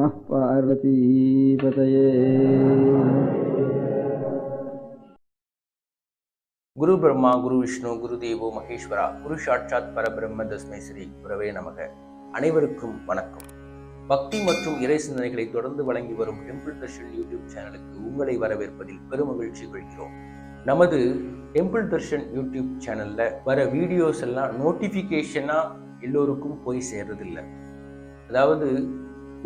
நம பார்வதீபதயே குரு பிரம்மா குரு விஷ்ணு குரு தேவோ மகேஸ்வரா குரு சாட்சாத் பரபிரம்ம தஸ்மை ஸ்ரீ குரவே நமக. அனைவருக்கும் வணக்கம். பக்தி மற்றும் இறை சிந்தனைகளை தொடர்ந்து வழங்கி வரும் டெம்பிள் தர்ஷன் யூடியூப் சேனலுக்கு உங்களை வரவேற்பதில் பெருமகிழ்ச்சி கொள்கிறோம். நமது டெம்பிள் தர்ஷன் யூடியூப் சேனல்ல வர வீடியோஸ் எல்லாம் நோட்டிஃபிகேஷனா எல்லோருக்கும் போய் சேர்றதில்லை. அதாவது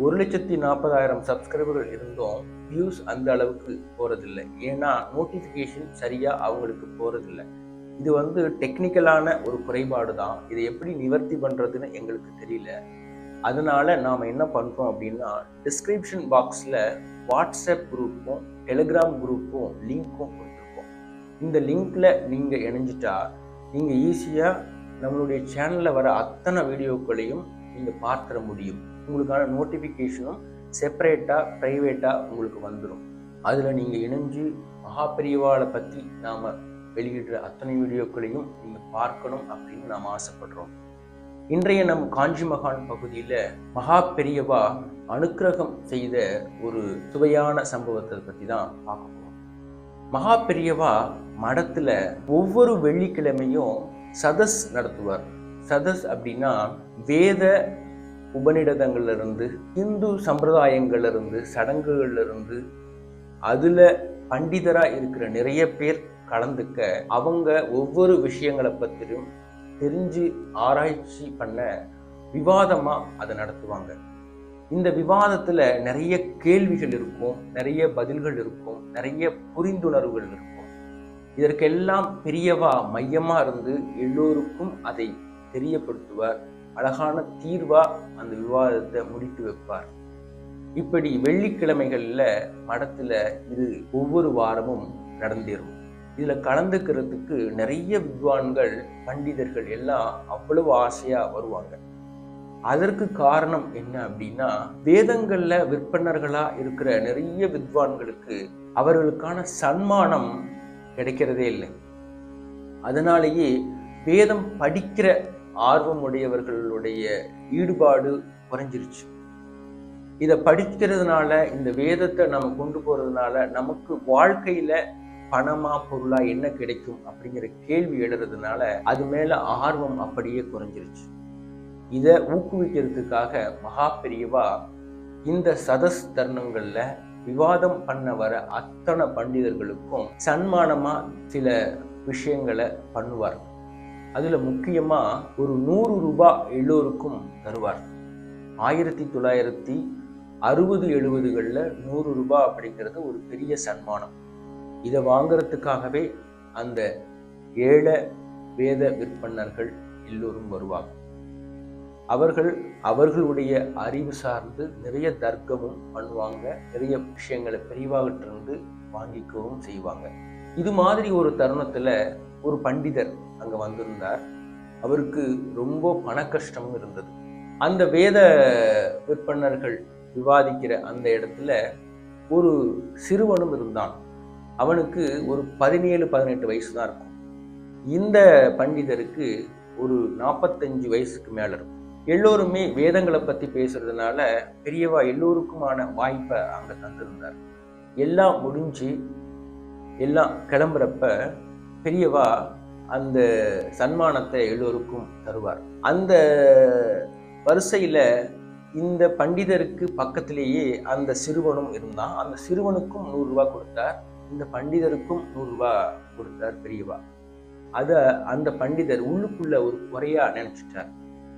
ஒரு லட்சத்தி நாற்பதாயிரம் சப்ஸ்கிரைபர்கள் இருந்தும் வியூஸ் அந்த அளவுக்கு போகிறதில்ல ஏன்னா நோட்டிஃபிகேஷன் சரியாக அவங்களுக்கு போகிறதில்ல இது வந்து டெக்னிக்கலான ஒரு குறைபாடு தான் இதை எப்படி நிவர்த்தி பண்ணுறதுன்னு எங்களுக்கு தெரியல. அதனால நாம் என்ன பண்ணுறோம் அப்படின்னா டிஸ்கிரிப்ஷன் பாக்ஸில் வாட்ஸ்அப் குரூப்பும் டெலிகிராம் குரூப்பும் லிங்க்கும் கொடுத்துருக்கோம். இந்த லிங்க்கில் நீங்கள் இணைஞ்சிட்டா நீங்கள் ஈஸியாக நம்மளுடைய சேனலில் வர அத்தனை வீடியோக்களையும் நீங்கள் பார்த்துட முடியும். உங்களுக்கான நோட்டிஃபிகேஷனும் செப்பரேட்டாக ப்ரைவேட்டாக உங்களுக்கு வந்துடும் அதில் நீங்கள் இணைஞ்சு மகாபெரியவாளை பற்றி நாம் வெளியிடுற அத்தனை வீடியோக்களையும் நீங்கள் பார்க்கணும் அப்படின்னு நாம் ஆசைப்படுறோம். இன்றைய நம் காஞ்சி மகான் பகுதியில் மகா பெரியவா அனுக்கிரகம் செய்த ஒரு சுவையான சம்பவத்தை பற்றி தான் பார்க்க போகிறோம் மகா பெரியவா மடத்தில் ஒவ்வொரு வெள்ளிக்கிழமையும் சதஸ் நடத்துவார். சதஸ் அப்படின்னா வேத உபநிடதங்கள்லேருந்து இந்து சம்பிரதாயங்கள்லேருந்து இருந்து அதில் பண்டிதராக இருக்கிற நிறைய பேர் கலந்துக்க அவங்க ஒவ்வொரு விஷயங்களை பற்றியும் தெரிஞ்சு ஆராய்ச்சி பண்ண விவாதமாக அதை நடத்துவாங்க. இந்த விவாதத்தில் நிறைய கேள்விகள் இருக்கும் நிறைய பதில்கள் இருக்கும் நிறைய புரிந்துணர்வுகள் இருக்கும். இதற்கெல்லாம் பெரியவா மையமாக இருந்து எல்லோருக்கும் அதை தெரியப்படுத்துவார். அழகான தீர்வாக அந்த விவாதத்தை முடித்து வைப்பார். இப்படி வெள்ளிக்கிழமைகளில் மடத்தில் இது ஒவ்வொரு வாரமும் நடந்தேறும். இதில் கலந்துக்கிறதுக்கு நிறைய வித்வான்கள் பண்டிதர்கள் எல்லாம் அவ்வளவு ஆசையாக வருவாங்க. அதற்கு காரணம் என்ன அப்படின்னா வேதங்கள்ல விற்பனர்களாக இருக்கிற நிறைய வித்வான்களுக்கு அவர்களுக்கான சன்மானம் கிடைக்கிறதே இல்லை. அதனாலேயே வேதம் படிக்கிற ஆர்வம் உடையவர்களுடைய ஈடுபாடு குறைஞ்சிருச்சு. இதை படிக்கிறதுனால இந்த வேதத்தை நம்ம கொண்டு போறதுனால நமக்கு வாழ்க்கையில பணமா பொருளா என்ன கிடைக்கும் அப்படிங்கிற கேள்வி எழுறதுனால அது மேல ஆர்வம் அப்படியே குறைஞ்சிருச்சு. இதை ஊக்குவிக்கிறதுக்காக மகா பெரியவா இந்த சதஸ் தருணங்கள்ல விவாதம் பண்ண வர அத்தனை பண்டிதர்களுக்கும் சன்மானமா சில விஷயங்களை பண்ணுவார். அதில் முக்கியமாக ஒரு நூறு ரூபா எல்லோருக்கும் தருவார். ஆயிரத்தி தொள்ளாயிரத்தி அறுபது எழுபதுகளில் நூறு ரூபாய் அப்படிங்கிறது ஒரு பெரிய சன்மானம். இதை வாங்கிறதுக்காகவே அந்த ஏழை வேத விற்பனர்கள் எல்லோரும் வருவாங்க. அவர்கள் அவர்களுடைய அறிவு சார்ந்து நிறைய தர்க்கமும் பண்ணுவாங்க நிறைய விஷயங்களை பிரிவாகிட்டிருந்து வாங்கிக்கவும் செய்வாங்க. இது மாதிரி ஒரு தருணத்துல ஒரு பண்டிதர் அங்க வந்திருந்தார். அவருக்கு ரொம்ப பண கஷ்டமும் இருந்தது. அந்த வேத விற்பனர்கள் விவாதிக்கிற அந்த இடத்துல ஒரு சிறுவனும் இருந்தான். அவனுக்கு ஒரு பதினேழு பதினெட்டு வயசு தான் இருக்கும். இந்த பண்டிதருக்கு ஒரு நாற்பத்தஞ்சு வயசுக்கு மேல இருக்கும். எல்லோருமே வேதங்களை பத்தி பேசுறதுனால பெரியவா எல்லோருக்குமான வாய்ப்பை அங்க தந்திருந்தார். எல்லாம் முடிஞ்சு எல்லாம் கிளம்புறப்ப பெரியவா அந்த சன்மானத்தை எல்லோருக்கும் தருவார். அந்த வரிசையில் இந்த பண்டிதருக்கு பக்கத்திலேயே அந்த சிறுவனும் இருந்தான். அந்த சிறுவனுக்கும் நூறுரூவா கொடுத்தார். இந்த பண்டிதருக்கும் நூறுரூவா கொடுத்தார் பெரியவா. அதை அந்த பண்டிதர் உள்ளுக்குள்ள ஒரு குறையா நினச்சிட்டார்.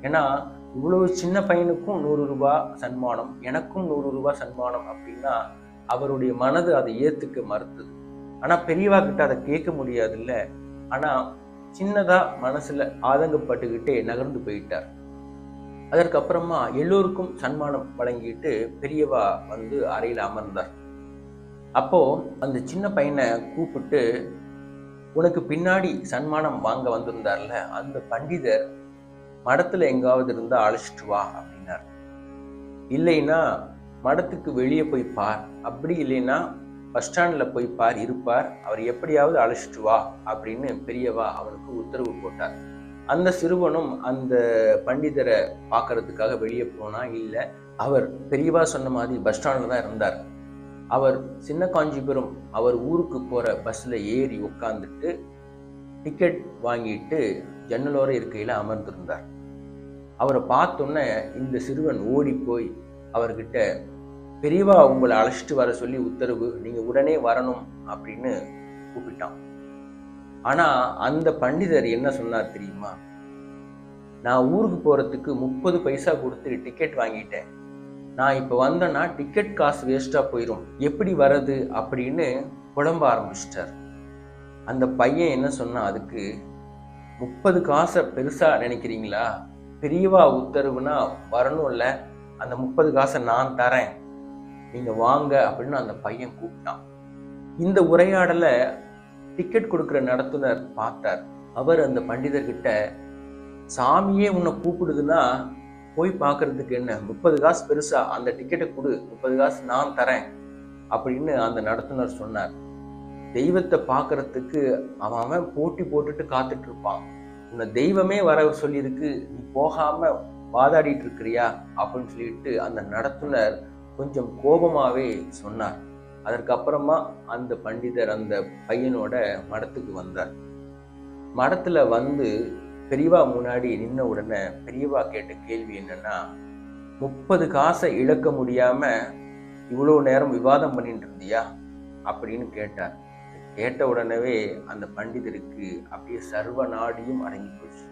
ஏன்னா இவ்வளவு சின்ன பையனுக்கும் நூறு ரூபாய் சன்மானம் எனக்கும் நூறு ரூபாய் சன்மானம் அப்படின்னா அவருடைய மனது அதை ஏற்றுக்க மறுத்தது. ஆனால் பெரியவா கிட்ட அதை கேட்க முடியாதுல்ல. ஆனால் சின்னதாக மனசில் ஆதங்கப்பட்டுக்கிட்டே நகர்ந்து போயிட்டார். அதற்கப்புறமா எல்லோருக்கும் சன்மானம் வழங்கிட்டு பெரியவா வந்து அறையில் அமர்ந்தார். அப்போ அந்த சின்ன பையனை கூப்பிட்டு உனக்கு பின்னாடி சன்மானம் வாங்க வந்திருந்தார்ல அந்த பண்டிதர் மடத்தில் எங்காவது இருந்தால் அழைச்சிட்டு வா அப்படின்னார். இல்லைன்னா மடத்துக்கு வெளியே போய் பார். அப்படி இல்லைன்னா பஸ் ஸ்டாண்டில் போய் பார் இருப்பார். அவர் எப்படியாவது அழைச்சிட்டு வா அப்படின்னு பெரியவா அவனுக்கு உத்தரவு போட்டார். அந்த சிறுவனும் அந்த பண்டிதரை பார்க்கறதுக்காக வெளியே போனா இல்லை அவர் பெரியவா சொன்ன மாதிரி பஸ் ஸ்டாண்டில் தான் இருந்தார். அவர் சின்ன காஞ்சிபுரம் அவர் ஊருக்கு போகிற பஸ்ஸில் ஏறி உட்காந்துட்டு டிக்கெட் வாங்கிட்டு ஜன்னலோர இருக்கையில் அமர்ந்திருந்தார். அவரை பார்த்தோன்னே இந்த சிறுவன் ஓடி போய் அவர்கிட்ட பெரியவா உங்களை அழைச்சிட்டு வர சொல்லி உத்தரவு நீங்கள் உடனே வரணும் அப்படின்னு கூப்பிட்டான். ஆனால் அந்த பண்டிதர் என்ன சொன்னார் தெரியுமா? நான் ஊருக்கு போகிறதுக்கு முப்பது பைசா கொடுத்து டிக்கெட் வாங்கிட்டேன். நான் இப்போ வந்தேன்னா டிக்கெட் காசு வேஸ்ட்டாக போயிடும் எப்படி வர்றது? அப்படின்னு புலம்ப ஆரம்பிச்சிட்டார். அந்த பையன் என்ன சொன்னான் அதுக்கு முப்பது காசை பெருசாக நினைக்கிறீங்களா? பெரியவா உத்தரவுனா வரணும்ல. அந்த முப்பது காசை நான் தரேன். நீங்கள் வாங்க அப்படின்னு அந்த பையன் கூப்பிட்டான். இந்த உரையாடலை டிக்கெட் கொடுக்குற நடத்துனர் பார்த்தார். அவர் அந்த பண்டிதர்கிட்ட சாமியே உன்னை கூப்பிடுதுன்னா போய் பார்க்கறதுக்கு என்ன? முப்பது காசு பெருசா அந்த டிக்கெட்டை கொடு. முப்பது காசு நான் தரேன். அப்படின்னு அந்த நடத்துனர் சொன்னார். தெய்வத்தை பார்க்கறதுக்கு அவன் அவன் போட்டி போட்டுட்டு காத்துட்டு இருப்பான். உன்னை தெய்வமே வர சொல்லியிருக்கு. நீ போகாம வாதாடிட்டு இருக்கிறியா? அப்படின்னு சொல்லிட்டு அந்த நடத்துனர் கொஞ்சம் கோபமாகவே சொன்னார். அதற்கப்புறமா அந்த பண்டிதர் அந்த பையனோட மடத்துக்கு வந்தார். மடத்தில் வந்து பெரியவா முன்னாடி நின்ன உடனே பெரியவா கேட்ட கேள்வி என்னன்னா முப்பது காசை இழக்க முடியாம இவ்வளோ நேரம் விவாதம் பண்ணிட்டு இருந்தியா? அப்படின்னு கேட்டார். கேட்ட உடனே அந்த பண்டிதருக்கு அப்படியே சர்வ நாடியும் அடங்கி போச்சு.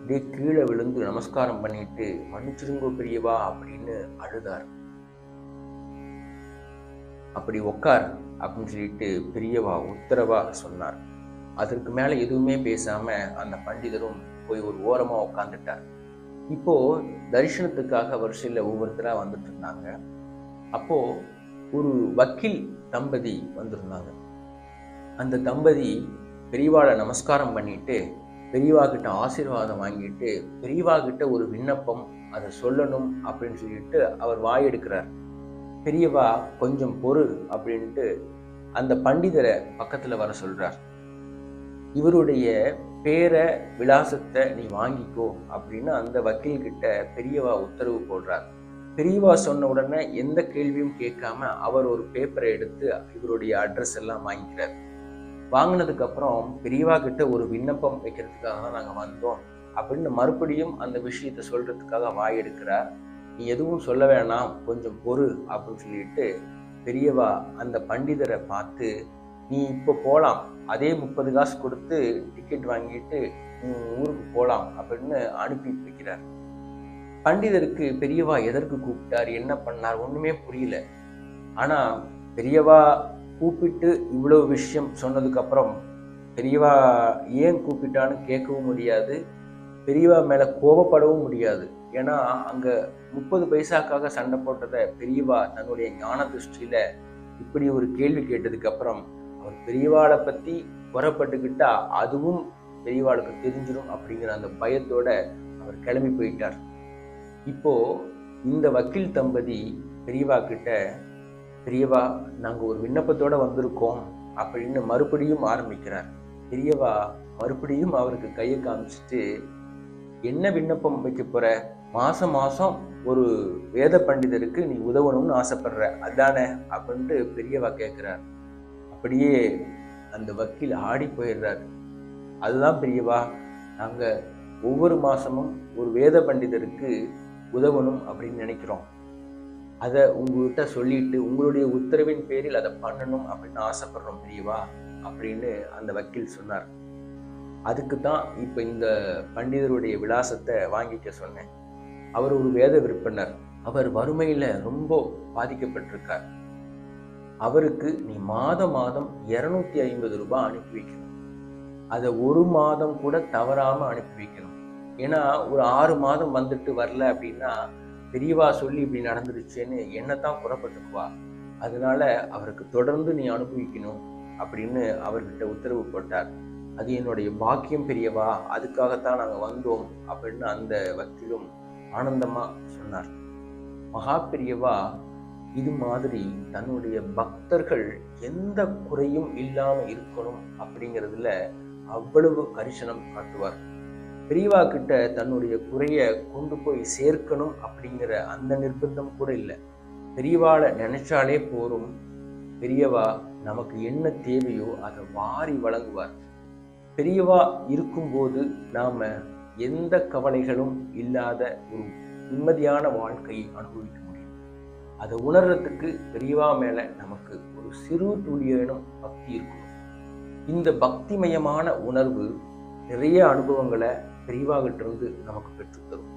அப்படியே கீழே விழுந்து நமஸ்காரம் பண்ணிட்டு மன்னிச்சிருங்கோ பெரியவா அப்படின்னு அழுதார். அப்படி உக்கார் அப்படின்னு சொல்லிட்டு பெரியவா உத்தரவா சொன்னார். அதற்கு மேலே எதுவுமே பேசாம அந்த பண்டிதரும் போய் ஒரு ஓரமாக உட்காந்துட்டார் இப்போ தரிசனத்துக்காக வரிசையில் ஒவ்வொருத்தராக வந்துட்டு இருந்தாங்க. அப்போ ஒரு வக்கீல் தம்பதி வந்திருந்தாங்க. அந்த தம்பதி பெரியவாளை நமஸ்காரம் பண்ணிட்டு பெரியவா கிட்ட ஆசீர்வாதம் வாங்கிட்டு பெரியவா கிட்ட ஒரு விண்ணப்பம் அதை சொல்லணும் அப்படின்னு சொல்லிட்டு அவர் வாயெடுக்கிறார் பெரியவா கொஞ்சம் பொறு அப்படின்ட்டு அந்த பண்டிதரை பக்கத்துல வர சொல்கிறார் இவருடைய பேரை விலாசத்தை நீ வாங்கிக்கோ அப்படின்னு அந்த வக்கீல் கிட்ட பெரியவா உத்தரவு போடுறார். பெரியவா சொன்ன உடனே எந்த கேள்வியும் கேட்காம அவர் ஒரு பேப்பரை எடுத்து இவருடைய அட்ரஸ் எல்லாம் வாங்கிக்கிறார். வாங்கினதுக்கு அப்புறம் பெரியவா கிட்ட ஒரு விண்ணப்பம் வைக்கிறதுக்காக தான் நாங்கள் வந்தோம் அப்படின்னு மறுபடியும் அந்த விஷயத்தை சொல்றதுக்காக வாய் எடுக்கிறார். நீ எதுவும் சொல்ல வேணாம் கொஞ்சம் பொறு அப்படின்னு சொல்லிட்டு பெரியவா அந்த பண்டிதரை பார்த்து நீ இப்போ போகலாம் அதே முப்பது காசு கொடுத்து டிக்கெட் வாங்கிட்டு நீ ஊருக்கு போகலாம் அப்படின்னு அனுப்பி வைக்கிறார் பண்டிதருக்கு பெரியவா எதற்கு கூப்பிட்டார் என்ன பண்ணார் ஒன்றுமே புரியல. ஆனால் பெரியவா கூப்பிட்டு இவ்வளோ விஷயம் சொன்னதுக்கப்புறம் பெரியவா ஏன் கூப்பிட்டான்னு கேட்கவும் முடியாது பெரியவா மேலே கோபப்படவும் முடியாது ஏன்னா அங்கே முப்பது பைசாக்காக சண்டை போட்டதை பெரியவா தன்னுடைய ஞான திருஷ்டியில் இப்படி ஒரு கேள்வி கேட்டதுக்கு அப்புறம் அவர் பெரியவாளை பற்றி புறப்பட்டுக்கிட்டா அதுவும் பெரியவாளுக்கு தெரிஞ்சிடும் அப்படிங்கிற அந்த பயத்தோட அவர் கிளம்பி போயிட்டார். இப்போ இந்த வக்கீல் தம்பதி பெரியவா கிட்ட பெரியவா நாங்கள் ஒரு விண்ணப்பத்தோட வந்திருக்கோம் அப்படின்னு மறுபடியும் ஆரம்பிக்கிறார். பெரியவா மறுபடியும் அவருக்கு கையை காமிச்சிட்டு என்ன விண்ணப்பம் வைக்க போற? மாசம் மாசம் ஒரு வேத பண்டிதருக்கு நீ உதவணும்னு ஆசைப்படுற. அதானே? அப்படின்ட்டு பெரியவா கேட்கிறார் அப்படியே அந்த வக்கீல் ஆடி போயிடுறார். அதுதான் பெரியவா நாங்கள் ஒவ்வொரு மாதமும் ஒரு வேத பண்டிதருக்கு உதவணும் அப்படின்னு நினைக்கிறோம். அதை உங்கள்கிட்ட சொல்லிட்டு உங்களுடைய உத்தரவின் பேரில் அதை பண்ணணும் அப்படின்னு ஆசைப்படுறோம் பெரியவா அப்படின்னு அந்த வக்கீல் சொன்னார். அதுக்கு தான் இப்போ இந்த பண்டிதருடைய விலாசத்தை வாங்கிக்க சொன்னேன். அவர் ஒரு வேத விற்பனர். அவர் வறுமையில ரொம்ப பாதிக்கப்பட்டிருக்கார். அவருக்கு நீ மாத மாதம் இருநூத்தி ஐம்பது ரூபாய் அனுப்பி வைக்கணும். அதை ஒரு மாதம் கூட தவறாம அனுப்பி வைக்கணும். ஏன்னா ஒரு ஆறு மாதம் வந்துட்டு வரல அப்படின்னா பெரியவா சொல்லி இப்படி நடந்துருச்சுன்னு என்னத்தான் புறப்பட்டுக்குவா? அதனால அவருக்கு தொடர்ந்து நீ அனுபவிக்கணும் அப்படின்னு அவர்கிட்ட உத்தரவு போட்டார். அது என்னுடைய பாக்கியம் பெரியவா அதுக்காகத்தான் நாங்கள் வந்தோம் அப்படின்னு அந்த பக்திலும் ஆனந்தமா சொன்னார். மகா பெரியவா இது மாதிரி தன்னுடைய பக்தர்கள் எந்த குறையும் இல்லாம இருக்கணும் அப்படிங்கிறதுல அவ்வளவு கரிசனம் காட்டுவார். பெரியவா கிட்ட தன்னுடைய குறைய கொண்டு போய் சேர்க்கணும் அப்படிங்கிற அந்த நிர்பந்தம் கூட இல்லை. பெரியவாளை நினைச்சாலே போரும் பெரியவா நமக்கு என்ன தேவையோ அதை வாரி வழங்குவார். பெரியவா இருக்கும்போது நாம் எந்த கவலைகளும் இல்லாத ஒரு நிம்மதியான வாழ்க்கையை அனுபவிக்க முடியும். அதை உணர்றதுக்கு பெரியவா மேலே நமக்கு ஒரு சிறு துளியனும் பக்தி இருக்கும் இந்த பக்திமயமான உணர்வு நிறைய அனுபவங்களை பெரியவாகிட்டிருந்து நமக்கு பெற்றுத்தரும்.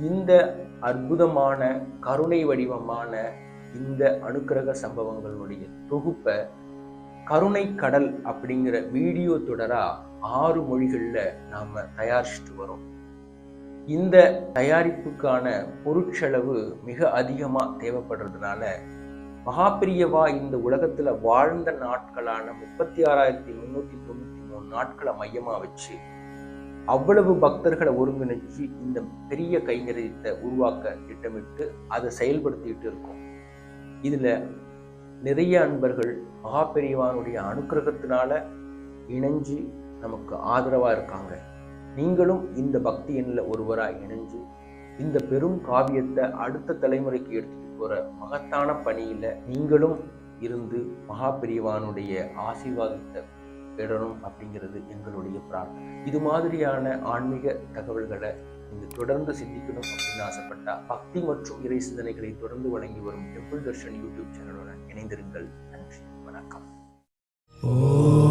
இந்த அற்புதமான கருணை வடிவமான இந்த அனுக்கிரக சம்பவங்களுடைய தொகுப்பை கருணை கடல் அப்படிங்கிற வீடியோ தொடரா ஆறு மொழிகள்ல நாம தயாரிச்சுட்டு வரோம். இந்த தயாரிப்புக்கான பொருட்செலவு மிக அதிகமா தேவைப்படுறதுனால மகாபிரியவா இந்த உலகத்துல வாழ்ந்த நாட்களான முப்பத்தி ஆறாயிரத்தி முன்னூத்தி தொண்ணூத்தி மூணு நாட்களை மையமா வச்சு அவ்வளவு பக்தர்களை ஒருங்கிணைச்சு இந்த பெரிய கைங்கரியத்தை உருவாக்க திட்டமிட்டு அதை செயல்படுத்திட்டு இருக்கோம். இதுல நிறைய அன்பர்கள் மகாபெரியவானுடைய அனுக்கிரகத்தினால இணைஞ்சு நமக்கு ஆதரவா இருக்காங்க. நீங்களும் இந்த பக்தி எண்ணில் இணைஞ்சு இந்த பெரும் காவியத்தை அடுத்த தலைமுறைக்கு எடுத்துகிட்டு போற மகத்தான பணியில நீங்களும் இருந்து மகாபெரியவானுடைய ஆசீர்வாதத்தை பெறணும் அப்படிங்கிறது எங்களுடைய பிரார்த்தனை. இது மாதிரியான ஆன்மீக தகவல்களை இது தொடர்ந்து சிந்திக்கணும் அப்படின்னு ஆசைப்பட்டா பக்தி மற்றும் இறை சிந்தனைகளை தொடர்ந்து வழங்கி வரும் டெம்பிள் தர்ஷன் யூடியூப் சேனலுடன் இணைந்திருங்கள். நன்றி. வணக்கம். ஓ